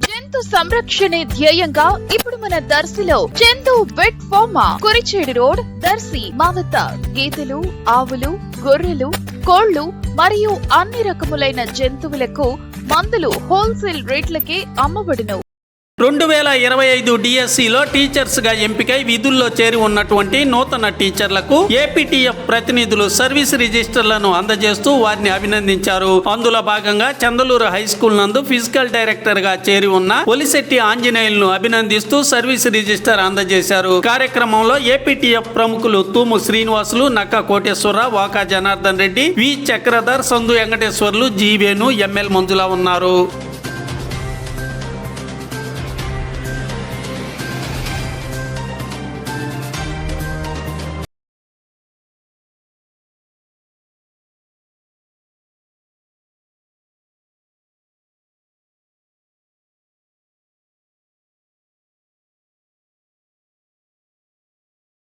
జంతు సంరక్షణే ధ్యేయంగా ఇప్పుడు మన దర్శిలో Chandu vet pharma Kurichedu road Darsi మావత. గేదెలు ఆవులు గొర్రెలు కోళ్ళు మరియు అన్ని రకములైన జంతువులకు మందులు హోల్సేల్ రేట్లకే అమ్మబడును. రెండు వేల ఇరవై ఐదు డిఎస్సిలో టీచర్స్గా ఎంపికై విధుల్లో చేరి ఉన్నటువంటి నూతన టీచర్లకు ఏపీటీఎఫ్ ప్రతినిధులు సర్వీస్ రిజిస్టర్లను అందజేస్తూ వారిని అభినందించారు. అందులో భాగంగా చందలూరు హై స్కూల్ నందు ఫిజికల్ డైరెక్టర్గా చేరి ఉన్న ఒలిశెట్టి ఆంజనేయులను అభినందిస్తూ సర్వీస్ రిజిస్టర్ అందజేశారు. కార్యక్రమంలో ఏపీటీఎఫ్ ప్రముఖులు తూము శ్రీనివాసులు నక్క కోటేశ్వరరావు వాకా జనార్దన్ రెడ్డి వి చక్రధర్ సందు వెంకటేశ్వర్లు జీవేను ఎంఎల్ మంజుల ఉన్నారు.